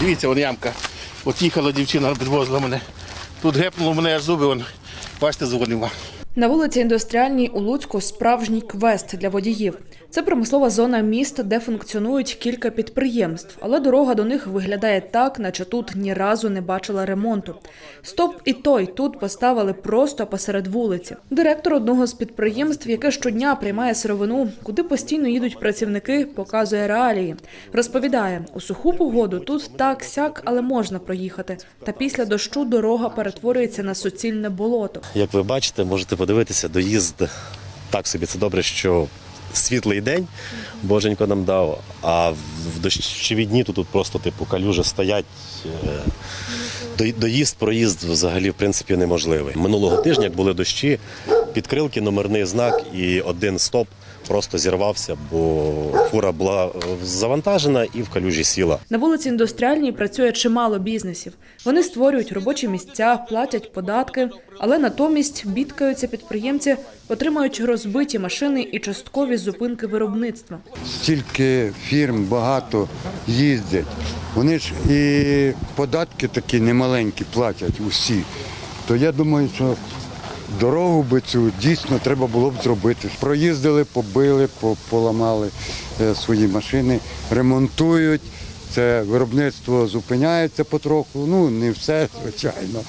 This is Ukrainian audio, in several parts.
Дивіться, вон ямка. От їхала дівчина, підвозила мене. Тут гепнуло мене аж зуби, вон. бачите, згодила. На вулиці Індустріальній у Луцьку справжній квест для водіїв. Це промислова зона міста, де функціонують кілька підприємств, але дорога до них виглядає так, наче тут ні разу не бачила ремонту. Стоп і той тут поставили просто посеред вулиці. Директор одного з підприємств, яке щодня приймає сировину, куди постійно їдуть працівники, показує реалії. Розповідає, у суху погоду тут так сяк, але можна проїхати. Та після дощу дорога перетворюється на суцільне болото. Як ви бачите, можете подивитися, доїзд так собі. Це добре, що світлий день Боженько нам дав, а в дощові дні тут просто типу калюжі стоять. е, Доїзд, проїзд взагалі в принципі неможливий. Минулого тижня, як були дощі, підкрилки, номерний знак і один стоп просто зірвався, бо фура була е, завантажена і в калюжі сіла. На вулиці індустріальній працює чимало бізнесів. Вони створюють робочі місця, платять податки, але натомість бідкаються підприємці, отримають розбиті машини і часткові зупинки виробництва. стільки фірм багато їздять. Вони ж і податки такі немаленькі платять усі. То я думаю, що дорогу би цю дійсно треба було б зробити. Проїздили, побили, по- поламали е, свої машини, ремонтують. Це виробництво зупиняється потроху, ну не все, звичайно,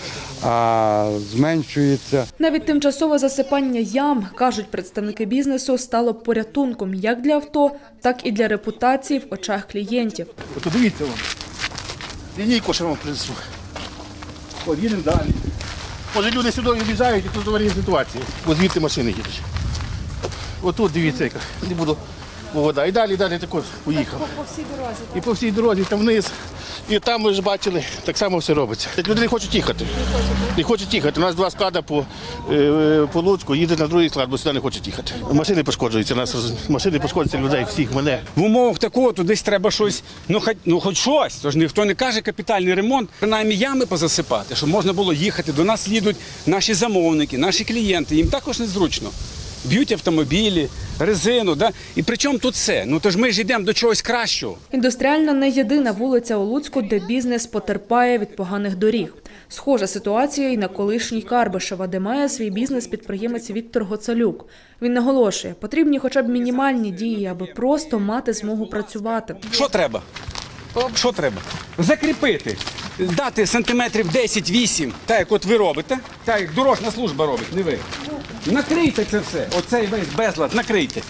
а зменшується. Навіть тимчасове засипання ям, кажуть представники бізнесу, стало порятунком як для авто, так і для репутації в очах клієнтів. От дивіться. Лінійку ще вам принесу. От їдемо далі. Може люди сюди в'їжджають і тут аварійні ситуації. Бо звідти машини їдуть. Отут дивіться, яка. Не буду вода. І далі, далі також поїхав. По всій дорозі. І по всій дорозі, там вниз. І там ви ж бачили, так само все робиться. Люди не хочуть їхати. Не хочуть їхати. У нас два склади по, е, по Луцьку, їдуть на другий склад, бо сюди не хочуть їхати. Машини пошкоджуються, нас машини пошкоджуються людей, всіх мене. В умовах такого то десь треба щось, ну хоч, ну хоч щось. Тож ніхто не каже капітальний ремонт, принаймні ями позасипати, щоб можна було їхати. До нас їдуть наші замовники, наші клієнти. Їм також незручно. Б'ють автомобілі, резину, да? І при чому тут все? Ну тож ми ж йдемо до чогось кращого. Індустріальна не єдина вулиця у Луцьку, де бізнес потерпає від поганих доріг. Схожа ситуація і на колишній Карбишева, де має свій бізнес підприємець Віктор Гоцалюк. Він наголошує, потрібні хоча б мінімальні дії, аби просто мати змогу працювати. Що треба? Що треба? Закріпити, дати сантиметрів 10-8, так як от ви робите, так як дорожня служба робить, не ви. Накрийте це все, оцей весь безлад, накрийте.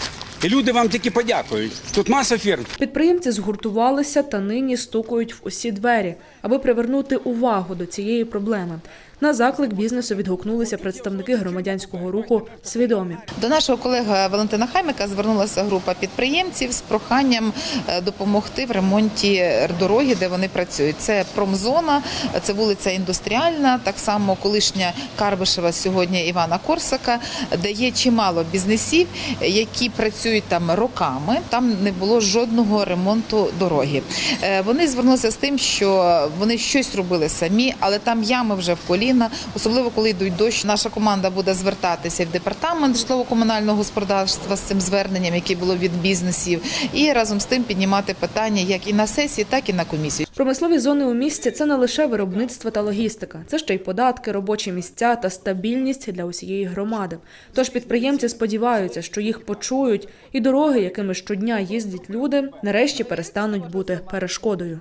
І люди вам тільки подякують. Тут маса фірм. Підприємці згуртувалися та нині стукають в усі двері, аби привернути увагу до цієї проблеми. На заклик бізнесу відгукнулися представники громадянського руху свідомі. До нашого колеги Валентина Хаймика звернулася група підприємців з проханням е, допомогти в ремонті дороги, де вони працюють. Це промзона, це вулиця Індустріальна, так само колишня Карбишева сьогодні Івана Корсака, де є чимало бізнесів, які працюють там роками. Там не було жодного ремонту дороги. Е, Вони звернулися з тим, що вони щось робили самі, але там ями вже в коліна, особливо коли йдуть дощ. Наша команда буде звертатися в департамент житлово-комунального господарства з цим зверненням, яке було від бізнесів, і разом з тим піднімати питання як і на сесії, так і на комісії. Промислові зони у місті це не лише виробництво та логістика, це ще й податки, робочі місця та стабільність для усієї громади. Тож підприємці сподіваються, що їх почують, і дороги, якими щодня їздять люди, нарешті перестануть бути перешкодою.